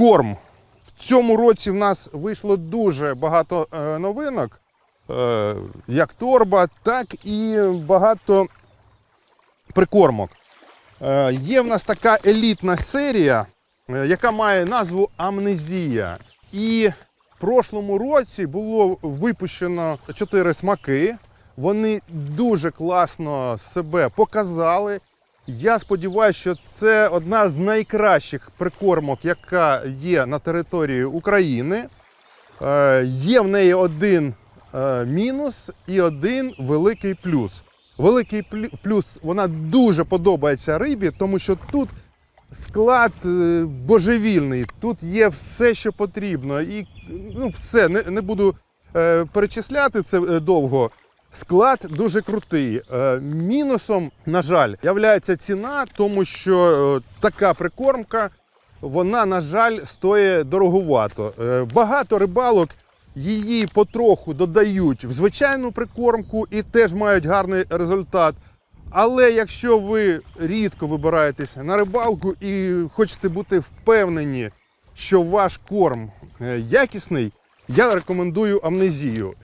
Корм. В цьому році в нас вийшло дуже багато е, новинок, е, як торба, так і багато прикормок. Е, є в нас така елітна серія, яка має назву Амнезія. І в прошлому році було випущено чотири смаки. Вони дуже класно себе показали. Я сподіваюся, що це одна з найкращих прикормок, яка є на території України. Е, є в неї один е, мінус і один великий плюс. Великий плюс вона дуже подобається рибі, тому що тут склад е, божевільний, тут є все, що потрібно. І ну, все, не, не буду перечисляти це довго. Склад дуже крутий. Е, Мінусом, на жаль, являється ціна, тому що е, така прикормка, вона, на жаль, стоїть дороговато. Е, Багато рибалок її потроху додають в звичайну прикормку і теж мають гарний результат. Але якщо ви рідко вибираєтесь на рибалку і хочете бути впевнені, що ваш корм якісний, я рекомендую амнезію.